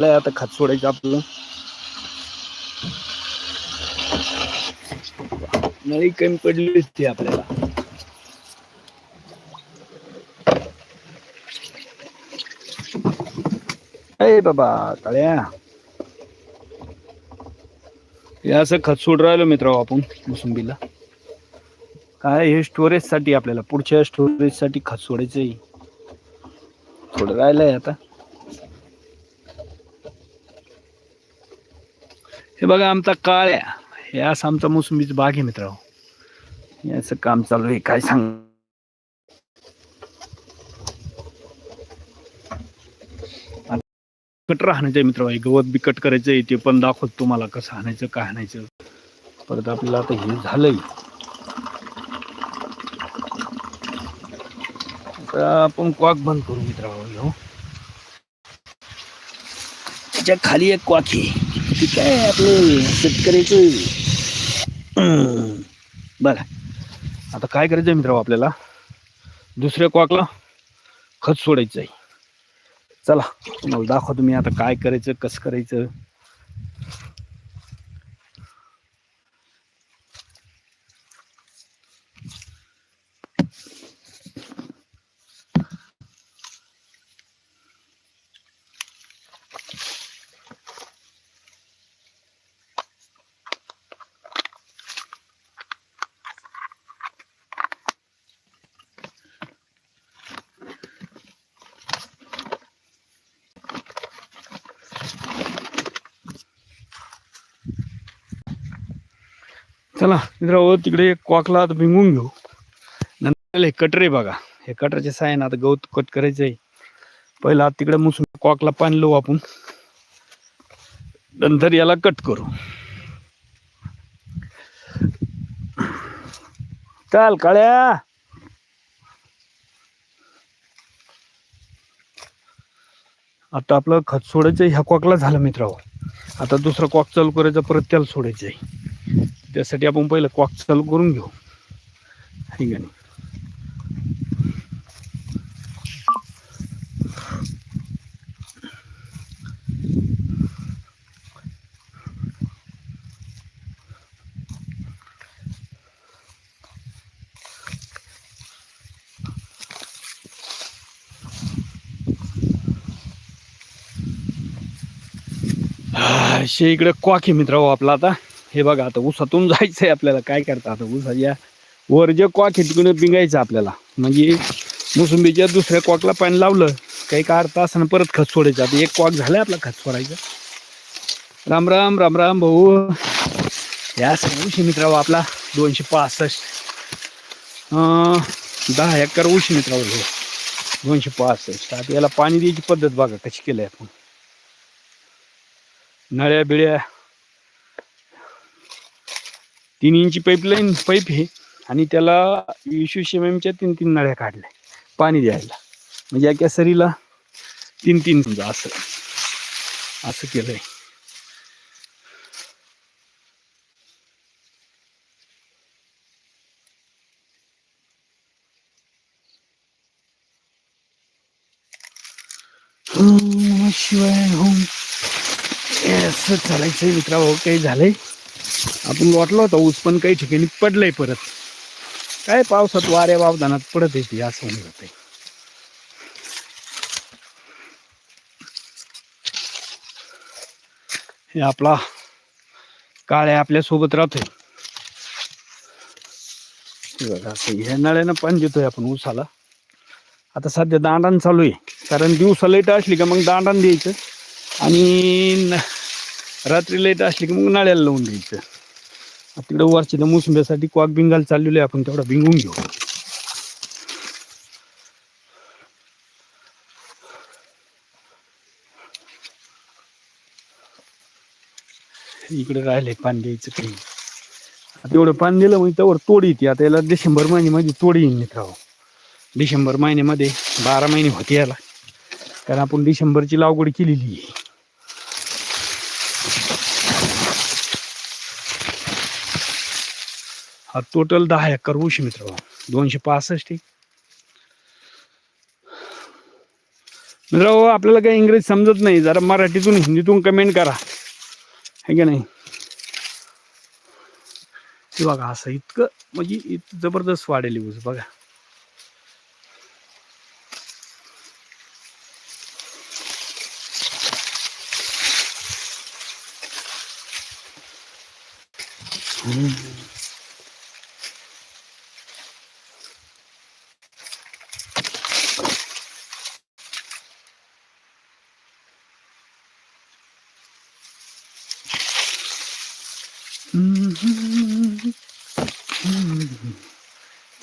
लय आता खत सोडायचं आपलं. नळी कमी पडली असते आपल्याला. अरे बाबा काळ्या हे असं खत सोड राहिलो मित्र आपण मोसंबीला. काय हे स्टोरेजसाठी आपल्याला पुढच्या स्टोरेजसाठी खत सोडायचंय. थोडं राहिलंय आता. हे बघा आमचा काळ्या हे असं आमचा मोसंबीच बाग आहे मित्र याचं काम चालू आहे काय सांग कट राहण्याचं मित्र गवत बी कट करायचं ते पण दाखवत तुम्हाला कसं आणायचं काय आणायचं. परत आपल्याला आता हे झालंय. आता आपण क्वाक बंद करू मित्र हो. त्याच्याखाली एक क्वाक आहे. ठीक आहे आपली? शेतकऱ्याचं. हम्म. बघा. आता काय करायचं मित्र आपल्याला? दुसऱ्या क्वाकला खत सोडायचं आहे चला तुम्हाला दाखवतो मी आता काय करायचं कसं करायचं. चला मित्र तिकडे कॉकला क्वाकला आता भिंगून घेऊ. नंतर हे कटरे बघा. हे कटरच्या साहाय्यानं आता गवत कट करायचं आहे पहिला आता तिकडे मुसून क्वाकला पाणी लावू आपण. नंतर याला कट करू. चाल काळ्या. आता आपलं खत सोडायचं ह्या क्वाकला झालं मित्रावर आता दुसरा क्वाक चालू करायचा परत त्याला सोडायचं आहे त्यासाठी आपण पहिलं कॉक चालू करून घेऊ. ठीक आहे असे इकडे क्वाकी मित्र आपला आता. हे बघा आता ऊसातून जायचंय आपल्याला. काय करता आता ऊसाच्या वर जे क्वाक आहे तिकडे पिंगायचं आपल्याला. म्हणजे मोसंबीच्या दुसऱ्या क्वाकला पाणी लावलं काही का अर्थ असताना परत खत सोडायचं. आता एक क्वाक झालाय आपला खत सोडायचं. राम राम राम राम भाऊ. या सगळं मित्राव आपला दोनशे पासष्ट. दहा एकर उशी मित्र हे. दोनशे पासष्ट. आता याला पाणी द्यायची पद्धत बघा कशी केली आपण. नळ्या बिळ्या तीन इंची पाईपलाईन पाईप हे आणि त्याला वीस वीस एमच्या तीन तीन नळ्या काढल्या. पाणी द्यायला. म्हणजे या कॅसरीला तीन तीन समजा असं. असं केलंय. शिवाय हो असं चालायचंय मित्रा भाऊ काही झालंय? आपण वाटलं होता ऊस पण काही ठिकाणी पडलंय परत. काय पावसात वाऱ्या वावधानात पडत येते असं होऊन जातंय हे आपला काळ्या आपल्यासोबत राहतोय. हे ह्या नळ्यानं पण देतोय आपण ऊसाला. आता सध्या दांडण चालू आहे. कारण दिवसा लाइट असली का मग दांडण द्यायचं आणि न- रात्री लाइट असली की मग नळ्याला लावून द्यायचं. तिकडे वरची मोसंब्यासाठी क्वाक बिंगाल चाललेलो आहे आपण तेवढा बिंगून घेऊ. इकडे राहिले पाणी द्यायचं काही. आता एवढं पाणी दिलं म्हणजे त्यावर तोड येते. आता याला डिसेंबर महिन्यामध्ये म्हणजे तोड येईल मित्रांनो डिसेंबर महिन्यामध्ये बारा महिने होते याला. कारण आपण डिसेंबरची लागवड केलेली आहे. हा टोटल दहा एकर ऊस मित्र दोनशे पासष्ट मित्र मित्रांनो आपल्याला काही इंग्रजी समजत नाही. जरा मराठीतून हिंदीतून कमेंट करा. है की नाही? ते बघा असं इतकं म्हणजे इत जबरदस्त वाढेल ऊस बघा.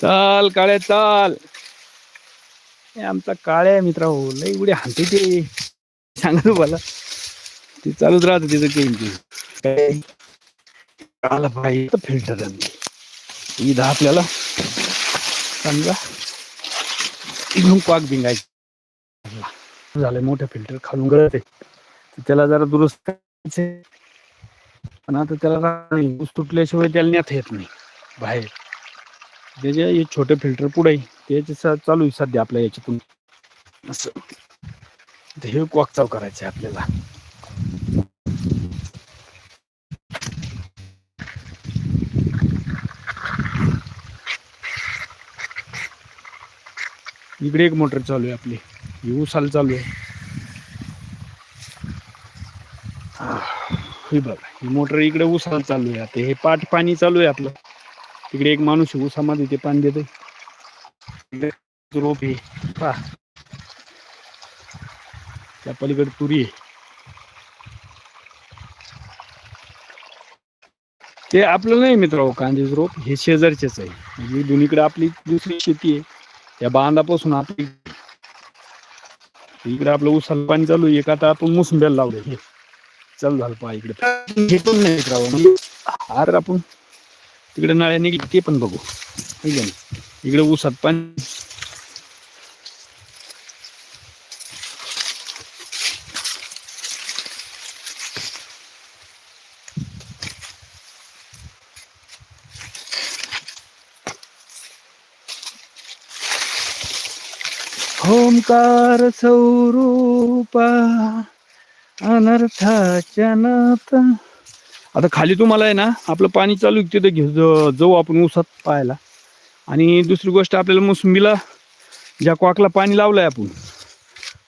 चाल काळ्या चाल. आमचा काळ्या मित्रा हो लई उड्या हाणते ते. सांगा तुम्हाला. ते चालूच राहत त्याचं काही काय? आला पाहिजे फिल्टर इथं आपल्याला समजा इथून पाक बिंगायचं. झालंय मोठं फिल्टर खालून गळत त्याला जरा दुरुस्त. पण आता त्याला ऊस तुटल्याशिवाय त्याला नेता येत नाही. बाहेर. त्याचे हे छोटे फिल्टर पुढे त्याचे चालू आहे सध्या आपल्या याच्यातून. असं. हे वाकचाव चाव करायचं आहे आपल्याला. इकडे एक मोटर चालू आहे आपली. ही उसाला चालू आहे. ही बघा ही मोटर इकडे उसाला चालू आहे. आता हे पाठ पाणी चालू आहे आपलं. तिकडे एक माणूस आहे, उसामध्ये ते पाणी देत रोप आहे. पहा. त्या पलीकडे तुरी आहे. ते आपलं नाही मित्र हो, कांद्याचं रोप. हे शेजारचेच आहे. म्हणजे दोन्हीकडे आपली दुसरी शेती आहे. त्या बांधापासून आपली इकडे आपलं उसाला पाणी चालू आहे. एक आता आपण मोसंब्याला लावलं हे चालू झालं पहा इकडे. घेतून पण नाही मित्रांनो. म्हणजे हार आपण तिकडे नाळ्या निघली ते पण बघू. ठीक आहे इकडे ऊसात पाणी. ओंकार स्वरूपा अनर्थाच्या नाथ आता खाली तुम्हाला आहे ना आपलं पाणी चालू आहे तिथे घेऊ जाऊ आपण ऊसात पाहायला. आणि दुसरी गोष्ट आपल्याला मोसंबीला ज्या कॉकला पाणी लावलं आहे आपण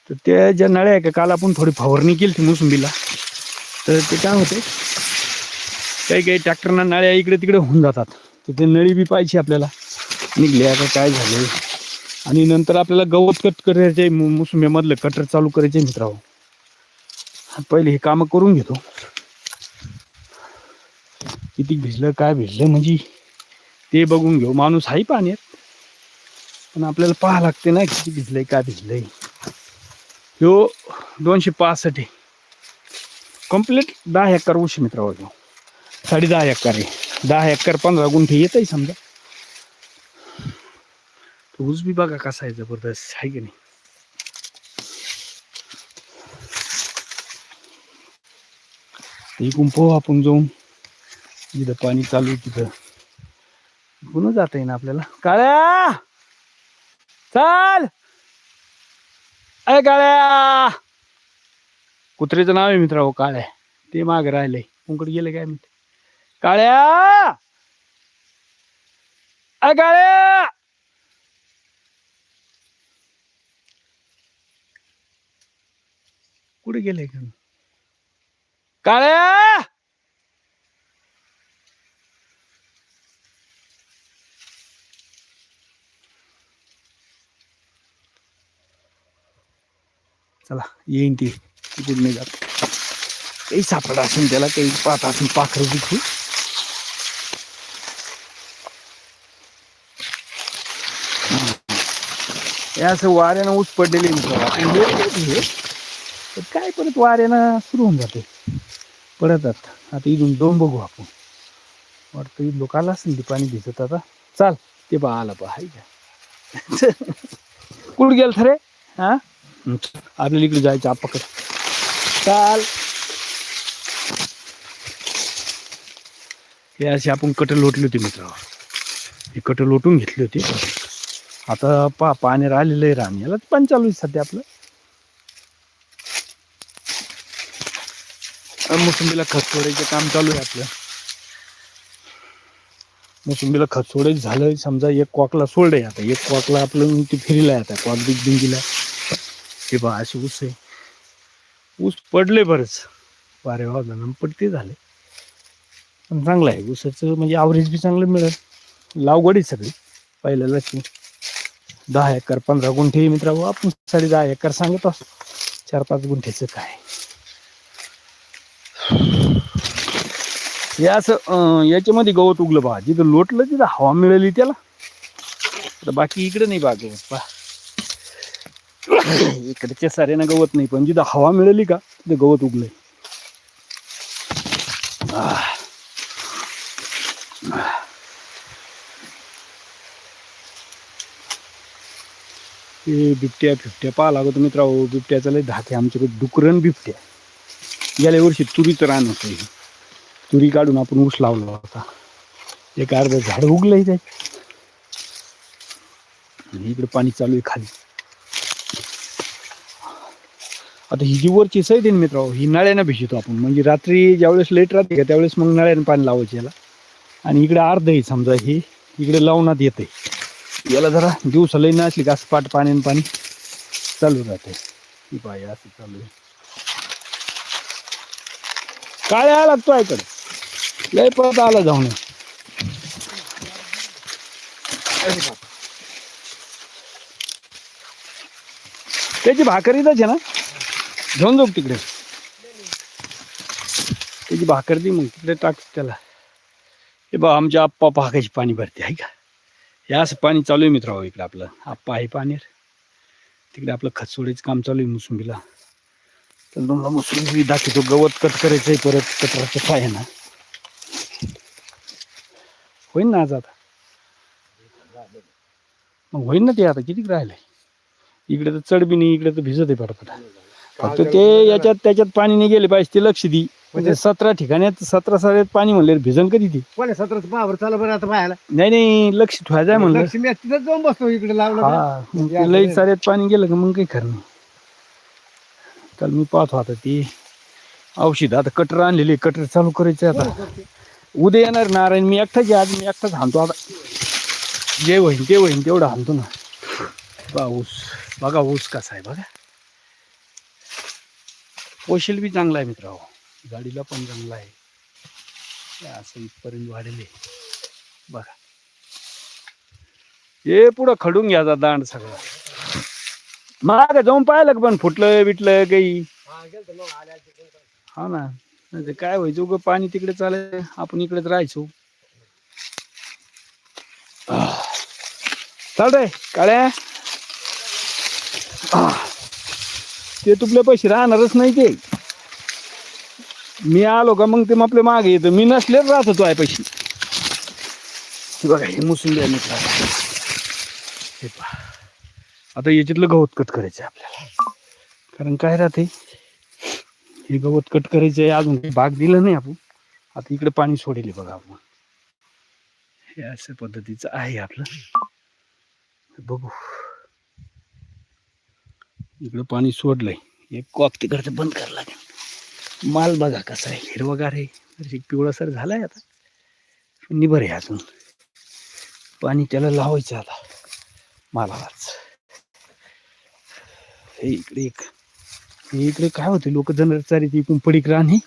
तर त्या ज्या नळ्या आहे का काल आपण थोडी फवारणी केली ती मोसंबीला. तर ते काय होते काही काही ट्रॅक्टरना नळ्या इकडे तिकडे होऊन जातात. तर ते नळी बी पाहिजे आपल्याला. निघल्या का काय झाले आणि नंतर आपल्याला गवत कट करायचे मोसंबीमधलं कटर चालू करायचे मित्रांनो. पहिले हे कामं करून घेतो. किती भिजलं काय भिजलं म्हणजे ते बघून घेऊ. माणूस आहे पाण्यात पण आपल्याला पाहा लागते ना किती भिजलंय काय भिजलंय. ह्यो दोनशे पासष्ट आहे. कंप्लीट दहा एकर ऊस मित्रावर घेऊ साडे दहा एकर आहे. दहा एकर पंधरा गुंठे येत आहे समजा. तो ऊस बी बघा कसा आहे जबरदस्त आहे की नाही. इकून पाहू आपण जाऊन. जिथं पाणी चालू आहे तिथं. इकडूनच जाता येईन आपल्याला. काळ्या! चाल! अरे काळ्या! कुत्रेचं नाव आहे मित्रा हो काळ्या. ते माग राहिलंय. कुंकडे गेले काय म्हणते काळ्या! अरे काळ्या! कुठे गेले का? काळ्या! चला येईन ती. तिकडून नाही जात. काही सापडा असेल त्याला काही पात असेल पाखर बिखरू. हे असं वाऱ्यानं ऊस पडलेले हे तर काय परत वाऱ्यानं सुरू होऊन जाते. पडतात. आता इथून दोन बघू आपण. वाटतं इथं लोक आला असेल ते पाणी भिजत आता. चाल ते बा आला बा हाय का? कुठं गेल थरे हा? आपल्याला इकडे जायचं आपाकडे चाल. हे असे आपण कटल लोटली होती मित्र ही कट लोटून घेतली होती. आता पा पाणी राहिलेलं आहे राणी याला पण चालू आहे सध्या आपलं. मोसंबीला खत सोडायचं काम चालू आहे आपलं. मोसंबीला खत सोडायचं झालं समजा एक कॉकला सोडलं आहे आता. एक कॉकला आपलं ती फिरीला आता. कॉक बिग बिंगीला. हे बा असे ऊस आहे. ऊस पडले बरंच. वारे वाजला पडते झाले. पण चांगलं आहे. ऊसाचं म्हणजे ॲव्हरेज बी चांगलं मिळेल. लावगडी सगळी. पहिल्याला दहा एकर पंधरा गुंठे मित्रा आपण साडे दहा एकर सांगत असतो चार पाच गुंठ्याचं काय? हे असं याच्यामध्ये गवत उगलं बा. जिथं लोटलं तिथं हवा मिळाली त्याला. तर बाकी इकडे नाही बाग पहा. इकडच्या साऱ्यानं गवत नाही पण जिथं हवा मिळाली का तिथं गवत उगलंय. आह. बिबट्या फिबट्या पाहा लागतो मित्रा बिबट्याचा लय धाके आमच्याकडे डुकरण बिबट्या. गेल्या वर्षी तुरीचं रान होतं. तुरी काढून आपण ऊस लावला होता. एक अर्ध झाड उगलंय ते आणि इकडे पाणी चालू आहे खाली. आता ही जी वरची सैद आहे मित्र ही नळ्यानं भिजतो आपण. म्हणजे रात्री ज्यावेळेस लेट राहते का त्यावेळेस मग नळ्यानं पाणी लावायचं याला. आणि इकडे अर्ध आहे समजा हे इकडे लावण्यात येते याला जरा दिवस लई नसली का असं पाट पाण्यानं पाणी चालू राहते ही पाय असं चालू आहे. काय लागतो तो लय परत आला जाऊन. त्याची भाकर आहे ना? घेऊन जाऊ तिकडे. त्याची भाकर दे मग तिकडे टाक त्याला. हे बा आमच्या आप्पा भागाची पाणी भरते आहे का? हे असं पाणी चालू आहे मित्रांनो इकडे आपलं. आप्पा आहे पाणीवर तिकडे आपलं खत सोडायचं काम चालू आहे मोसंबीला. तर तुम्हाला मोसंबी दाखवतो. गवत कट करायचं आहे परत कचराचं काय आहे ना. होईन ना आज आता. मग होईन ना ते आता. किती राहिलंय? इकडे तर चढबी नाही इकडे तर भिजत आहे पटापट. फक्त ते याच्यात त्याच्यात पाणी नाही गेले पाहिजे ते लक्ष दी. म्हणजे सतरा ठिकाण्यात सतरा साऱ्यात पाणी म्हणले भिजन कधी ती? कोणी सतराच पावर चालू बरं आता पाहायला? नाही नाही लक्ष ठेवायचं आहे म्हणलं. लक्ष्मी तिथं जाऊन बसतो इकडे लावलं तर. हा मग ते लई साऱ्यात पाणी गेलं का मग काही खरं नाही. काल मी पाहतो आता ती औषध. आता कटर आणलेली कटर चालू करायचं आता. उद्या येणार नारायण. मी एकटाच आज मी एकटाच हाणतो आता. जे होईन ते होईन तेवढं हाणतो ना. बा ऊस बघा ऊस कसा आहे बघा. पोशील बी चांगला आहे मित्र गाडीला पण चांगला आहे. असं इथपर्यंत वाढले. बघा. हे पुढं खडून घ्यायचा दांड सगळा. माग जाऊन पाहिलं पण फुटलं बिटलं काही? हा ना. ते काय व्हायचं? उगं पाणी तिकडे चालेल आपण इकडेच राहायचो. आह. चाल रे काळ्या ते तुपले पैसे राहणारच नाही ते. मी आलो का मग ते मग आपल्या मागे येतं. मी नसलेच राहतो तो आहे पैसे बघा हे मुसुंबी आहे मित्र. हे पहा. आता याच्यातलं गवत कट करायचं आहे आपल्याला. कारण काय राहते हे गवत कट करायचं आहे अजून भाग दिला नाही आपण. आता इकडे पाणी सोडेल बघा आपण. हे अशा पद्धतीचं आहे आपलं. बघू. इकडं पाणी सोडलंय. एक कॉक तिकडचं बंद करावं लागेल. माल बघा कसा आहे. हिरवगार आहे. जराशी पिवळासर झालाय आता. निबर आहे अजून. पाणी त्याला लावायचं आता. मालालाच हे इकडे एक. हे इकडे काय होते? लोक जनर चारी इकडून पडीक राहणे.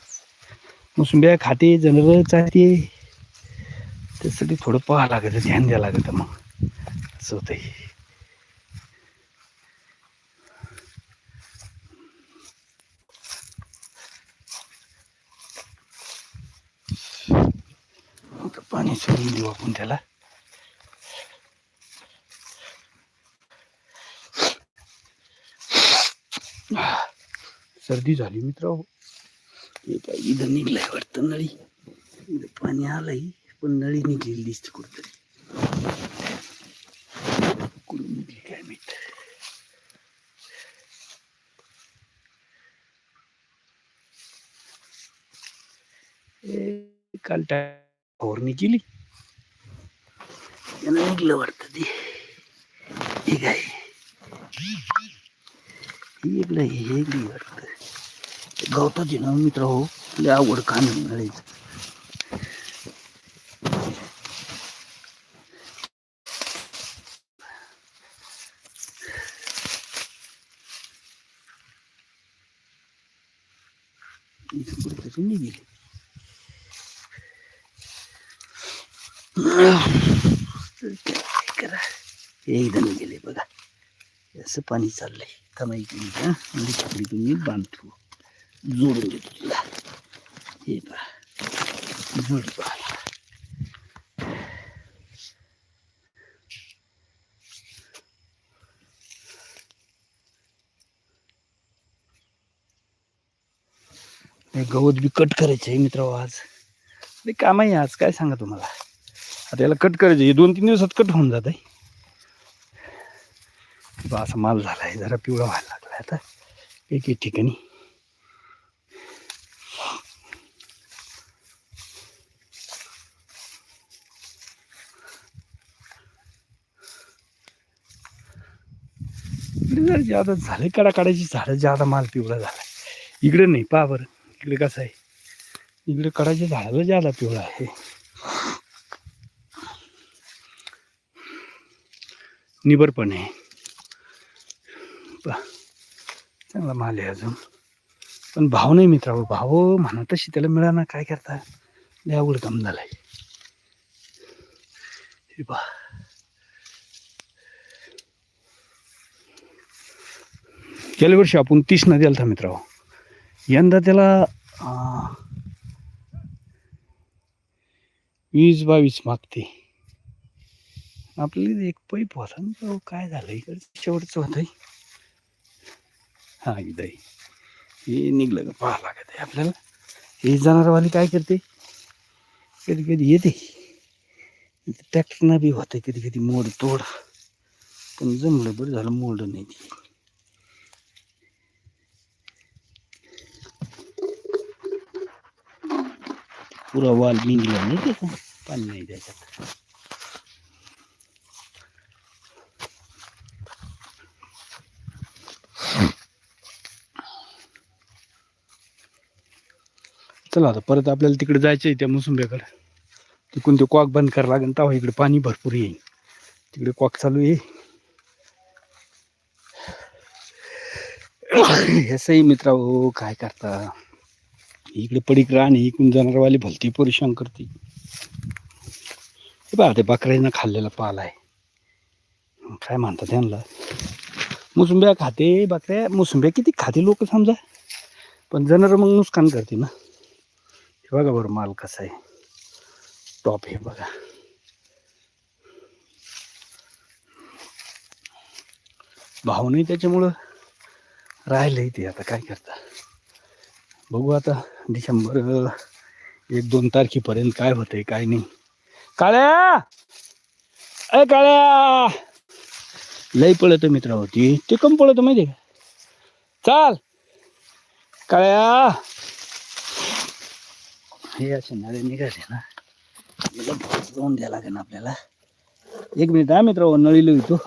मोसंब्या खाते जनर चालते त्यासाठी थोडं पाहा लागत ध्यान द्यावं लागत मग. असं होतं हे. आता पाणी सोडून देऊ आपण त्याला सर्दी झाली मित्र हे काय इथं निघलंय वाटतं नळी इथं पाणी आलंय पण नळी निघलेली दिसते कुठतरी कुठून निघली काय माहीत ए, काल फवारणी केली त्यानं निघलं वाटतं ते. ठीक आहे ही इकडे हे इकडे वाटतं. गवताची ना मित्र हो लय आवड काम आहे नळीचं. इथं कुठेतरी करा एकदा गेले बघा. असं पाणी चाललंय. थांबा एक मिनिट म्हणजे तिकडे तुम्ही बांधतो. जोडून देतो तुला. हे पहा. जोड पहा. गवत बी कट करायचं आहे मित्र आज. ते काम आहे आज. काय सांगा तुम्हाला? आता याला कट करायचं. हे दोन तीन दिवसात कट होऊन जात आहे असा माल झाला आहे जरा पिवळा व्हायला लागला आता. एक एक ठिकाणी. इकडे जरा झाले कडा काढायची झाडं जादा माल पिवळा झाला इकडे नाही पहा बरं. इकडे कसं आहे? इकडे कडाच्या झाडाला जादा पिवळा आहे. निबर पण आहे चांगला माल आहे अजून. पण भाव नाही मित्रांनो भाव म्हणा तशी त्याला मिळाना काय करता? लय अवघड काम झालंय. हे गेल्या वर्षी आपण तीस न दिला मित्रांनो. यंदा त्याला वीस बावीस मागते. आपली एक पैप होता ना तो काय झालं इकडे? शेवटचं होतं हा इथं हे निघलं का? पाहा लागत आहे आपल्याला. हे जनावरवाली काय करते? कधी कधी येते. ट्रॅक्टरना बी होतं कधी कधी मोड तोड. पण जमलं बरं झालं मोड नाही ती. पुरा वाल निघला नाही त्याचा पाणी नाही त्याच्यात. चला आता परत आपल्याला तिकडे जायचं आहे त्या मोसंब्याकडे. तिकडून ते कॉक बंद करावं लागेल तेव्हा इकडे पाणी भरपूर येईल. तिकडे कॉक चालू आहे. असंही मित्रा हो काय करता? इकडे पडीक राहणे इकडून जनावरवाली भलती परेशान करते. हे पाहते ते बकऱ्यानं खाल्लेला पाल आहे. काय म्हणतात त्यांना? मोसंब्या खाते बकऱ्या मोसंब्या किती खाते लोक समजा? पण जनावर मग नुकसान करते ना. बघा बरं माल कसा आहे. टॉप हे बघा. भाव नाही त्याच्यामुळं राहिलंय ते आता काय करता. बघू आता डिसेंबर एक दोन तारखेपर्यंत काय होतंय काय नाही. काळ्या! अय काळ्या! लई पळत मित्रावरती होती ते कम पळत माहिती का? चाल. काळ्या! हे असे नळे निघाले ना याला भाव जाऊन द्यायला लागेल आपल्याला. एक मिनिट हा मित्र नळी लिहितो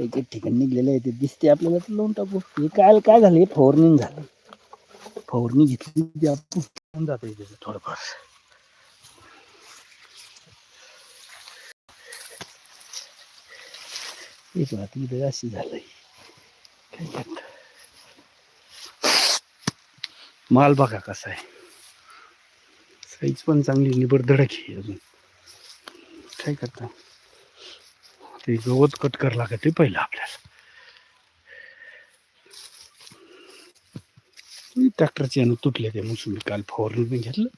एक एक ठिकाणी निघलेलं आहे ते दिसते आपल्याला तर लावून टाकू हे काय काय झालं? हे फवारणी झालं. फवारणी घेतली ती आपण. जात आहे त्याचं थोडंफार एक रात इथं अशी झालंय. काय माल बघा कसा आहे. साईज पण चांगली निबर धडक आहे अजून. काय करता? ते गवत कट कर लागत ते पहिलं आपल्याला. ट्रॅक्टरचे यानं तुटले ते मोसंबी काल फवारून पण घेतलं.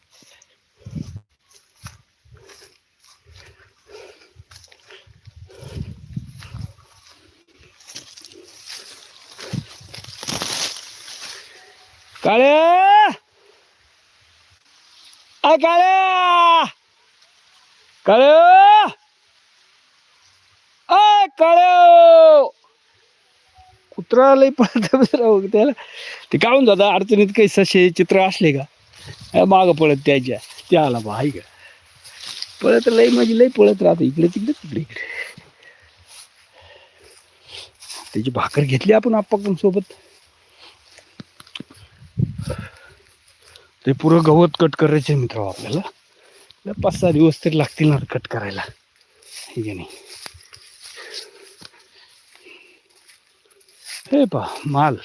काळे! आय काळ्या! काळे आय काळे कुत्रा लई पळत राहू त्याला. ते काढून जातं अडचणीत काही सशे चित्र असले का? माग पळत त्याच्या. त्या आला बा ऐका पळत लई म्हणजे लई पळत राहते इकडे तिकडे तिकडे. इकडे त्याची भाकर घेतली आपण आपण सोबत. ते पुरं गवत कट करायचे मित्र आपल्याला. पाच सहा दिवस तरी लागतील ना कट करायला. हे नाही? हे पा माल.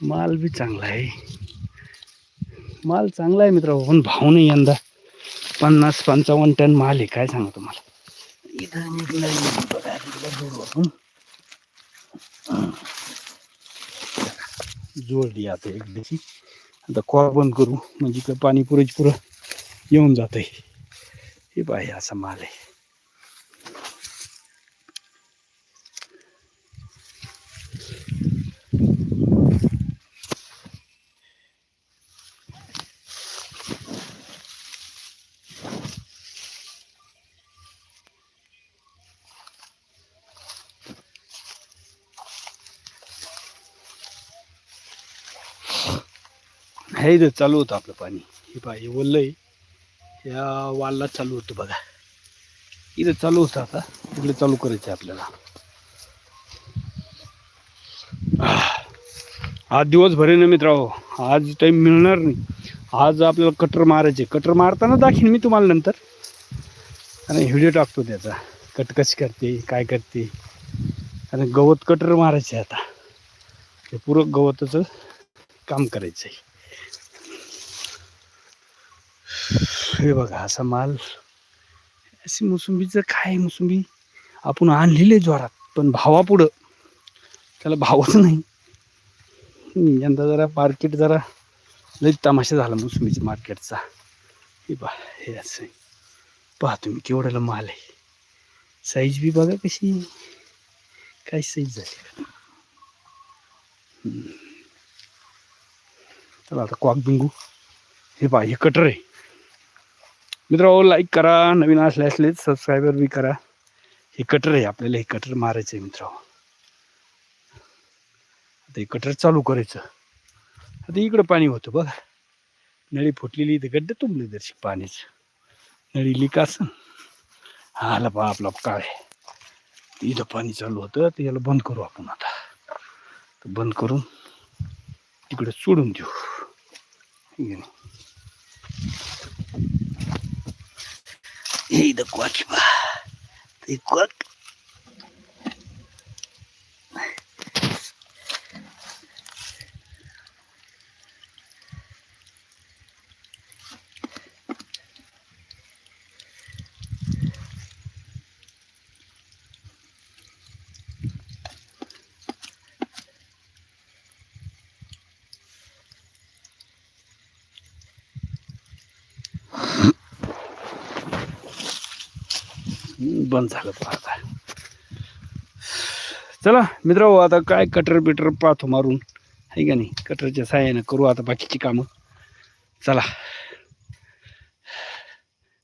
माल बी चांगला आहे. माल चांगला आहे मित्र पण भाव नाही यंदा. पन्नास पंचावन्न टन माल आहे काय सांगा तुम्हाला? इथं निघलं जोड जोडली आता एक दिवशी आता कॉल बंद करू. म्हणजे इकडं पाणी पुरेच पुरं येऊन जात आहे हे पाहिजे असा माल आहे. हे इथं चालू होतं आपलं पाणी. हे पाहिजे ओललं आहे या वालला चालू होतं बघा. इथं चालू होतं आता. तिकडे चालू करायचं आहे. आपल्याला आज दिवसभर आहे ना मित्रांनो. आज टाईम मिळणार नाही. आज आपल्याला कटर मारायचे कटर मारताना दाखीन मी तुम्हाला नंतर. आणि व्हिडिओ टाकतो त्याचा. कट कशी करते काय करते. आणि गवत कटर मारायचे आहे आता. ते पुरं गवताचं काम करायचं आहे हे बघा असा माल अशी मोसंबीचं काय मोसंबी आपण आणलेले जोरात पण भावापुढं त्याला भावच नाही. यंदा जरा मार्केट जरा लई तमाशा झाला मोसंबीच्या मार्केटचा हे बा हे असं आहे. पहा तुम्ही केवढ्याला माल आहे. साईज बी बघा कशी. काय साईज झाली चला आता कॉक बिंगू. हे पहा हे कटर आहे. मित्रांनो लाईक करा नवीन असले असले सबस्क्रायबर बी करा. हे कटर आहे आपल्याला हे कटर मारायचं आहे मित्रांनो आता हे कटर चालू करायचं. आता इकडं पाणी होतं बघा. नळी फुटलेली इथे गड्डे तुंबले दर्शक पाण्याचं. नळी लिक असं हा आला पा आपला काळ. इथं पाणी चालू होतं ते याला बंद करू आपण आता. तर बंद करून तिकडे सोडून देऊ. हे घे ना. हे इथं बंद झालं पहा आता. चला मित्र हो, आता काय कटर बिटर पाहतो मारून. आहे का नाही? कटरच्या साह्यानं करू आता बाकीची कामं. चला.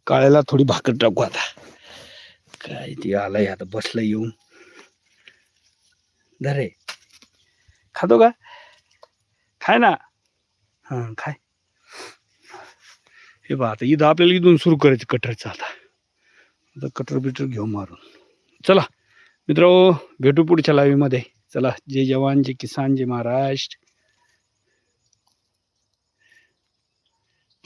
काळ्याला थोडी भाकर टाकू आता. काय ते आलाय आता बसलं येऊन. धरे खातो का? खाय ना. हां खाय. हे बा आता इथं आपल्याला इथून सुरू करायचं कटरचं आता. आता कटर बिटर घेऊ मारून. चला मित्र भेटू पुढच्या लाईव्हमध्ये चला जय जवान जय किसान जय महाराष्ट्र.